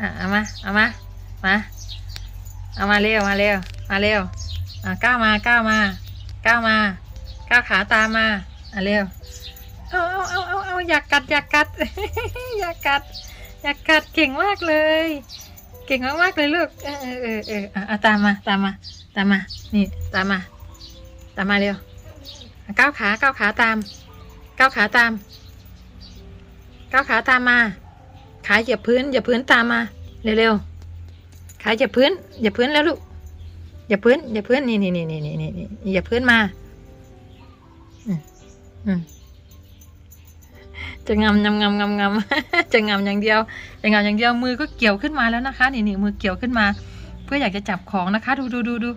อะเอามา เอามา มา เอามาเร็ว มาเร็ว มาเร็ว อะก้าวมา ก้าวมา ก้าวมา ก้าวขาตามมา อะเร็ว เอาเอาเอาเอาเอาอยากกัดอยากกัด อยากกัด อยากกัดเก่งมากเลย เก่งมากๆเลยลูก เออเออเออเอออะตามมา ตามมา ตามมา นี่ ตามมา ตามมาเร็วก้าวขา ก้าวขาตาม ก้าวขาตาม ก้าวขาตามมา ขาเหยียบพื้นอย่าพื้นตามมาเร็วๆขาเหยียบพื้นอย่าพื้นแล้วลูกอย่าพื้นอย่าพื้นนี่นี่นี่นี่นี่นี่อย่าพื้นมาอืมอืมจะงำงำงำงำงำจะงำอย่างเดียวจะงำอย่างเดียวมือก็เกี่ยวขึ้นมาแล้วนะคะ นี่นี่มือเกี่ยวขึ้นมา เพื่ออยากจะจับของนะคะ ดูดูดูดู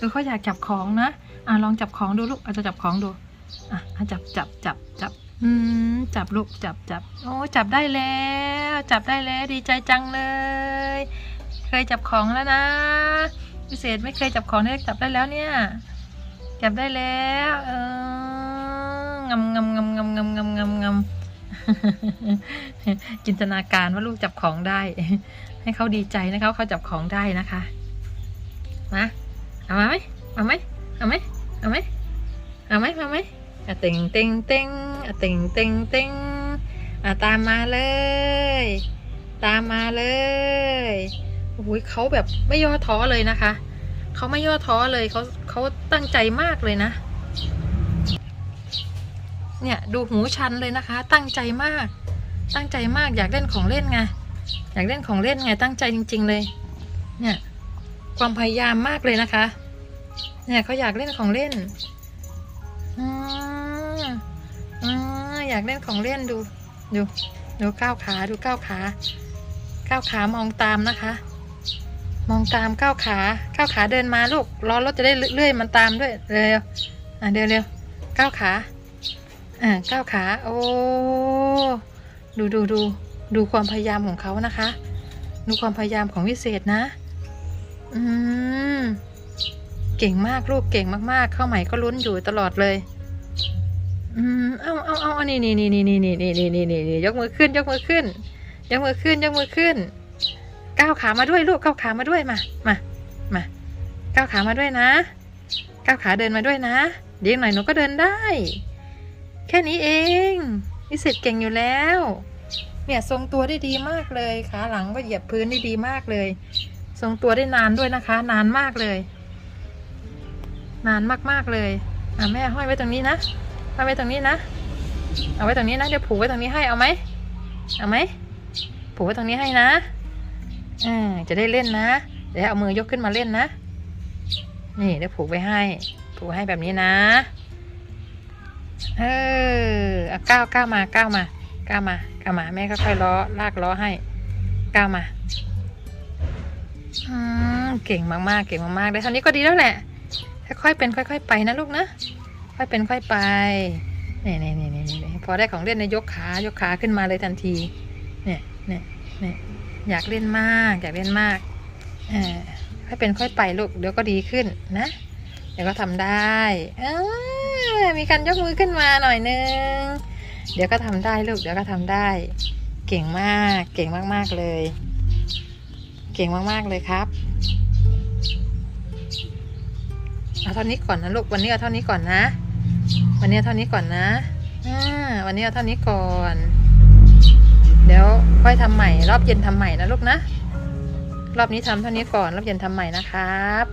ดูเขาอยากจับของนะอะลองจับของดูลูกอาจจะจับของดูอะจับจับจับจับ อืมจับลูกจับจับโอ้จับได้แล้ว จับได้แล้วดีใจจังเลย เคยจับของแล้วนะ พิเศษไม่เคยจับของเนี่ยจับได้แล้วเนี่ย จับได้แล้ว เอองำงำงำงำงำงำงำงำจินตนาการว่าลูกจับของได้ ให้เขาดีใจนะคะเขาจับของได้นะคะมาเอามาไหมเอาไหมเอาไหมเอาไหมเอาไหมเอาไหมเต็งเต็งเต็ง อะต็งต็งต็งอะตามมาเลย ตามมาเลยโอ้ยเขาแบบไม่ย่อท้อเลยนะคะเขาไม่ย่อท้อเลยเขาเขาตั้งใจมากเลยนะ เนี่ยดูหูชันเลยนะคะ ตั้งใจมาก ตั้งใจมากอยากเล่นของเล่นไงอยากเล่นของเล่นไงตั้งใจจริง ๆเลย เนี่ยความพยายามมากเลยนะคะ เนี่ยเขาอยากเล่นของเล่น อยากเล่นของเล่นดูดูดูก้าวขาดูก้าวขาก้าวขามองตามนะคะ มองตามก้าวขาก้าวขาเดินมาลูกล้อรถจะได้เลื่อยมันตามด้วยเร็วอะเร็วเร็วก้าวขาอ่าก้าวขาโอ้ดูดูดูดูความพยายามของเขานะคะ ดูความพยายามของวิเศษนะ อืมเก่งมากลูกเก่งมากๆ เข้าใหม่ก็ลุ้นอยู่ตลอดเลย อืมเอาเอาเอาเอานี่นี่นี่นี่นี่นี่นี่นี่นี่นี่ยกมือขึ้น ยกมือขึ้น ยกมือขึ้น ยกมือขึ้น ก้าวขามาด้วยลูก ก้าวขามาด้วยมา มา มา ก้าวขามาด้วยนะ ก้าวขาเดินมาด้วยนะ เดี๋ยวอีกหน่อยหนูก็เดินได้ แค่นี้เองวิเศษเก่งอยู่แล้ว เนี่ยทรงตัวได้ดีมากเลย ขาหลังก็เหยียบพื้นได้ดีมากเลย ทรงตัวได้นานด้วยนะคะ นานมากเลย นานมากๆเลย อะแม่ห้อยไว้ตรงนี้นะ ห้อยไว้ตรงนี้นะ เอาไว้ตรงนี้นะเดี๋ยวผูกไว้ตรงนี้ให้เอาไหมเอาไหมผูกไว้ตรงนี้ให้นะอ่าจะได้เล่นนะเดี๋ยวเอามือยกขึ้นมาเล่นนะ นี่เดี๋ยวผูกไว้ให้ ผูกให้แบบนี้นะเออเอาก้าวก้าวมาก้าวมาก้าวมาก้าวมาแม่ก็ค่อยล้อลากล้อให้ก้าวมาอืมเก่งมากๆเก่งมากๆได้เท่านี้ก็ดีแล้วแหละค่อยๆเป็นค่อย ๆ ไปนะลูกนะ ค่อยเป็นค่อยไปนี่นี่นี่นี่นี่พอได้ของเล่นในยยกขายกขาขึ้นมาเลยทันที เนี่ยเนี่ยเนี่ยอยากเล่นมาก อยากเล่นมากเออค่อยเป็นค่อยไปลูกเดี๋ยวก็ดีขึ้นนะเดี๋ยวก็ทำได้เออมีการยกมือขึ้นมาหน่อยนึงเดี๋ยวก็ทำได้ลูกเดี๋ยวก็ทำได้ เก่งมาก เก่งมากๆเลย เก่งมากๆเลยครับเอาเท่านี้ก่อนนะลูกวันนี้เอาเท่านี้ก่อนนะ วันนี้เท่านี้ก่อนนะอ่าวันนี้เอาเท่านี้ก่อน เดี๋ยวค่อยทำใหม่ รอบเย็นทำใหม่นะลูกนะ รอบนี้ทำเท่านี้ก่อน รอบเย็นทำใหม่นะครับ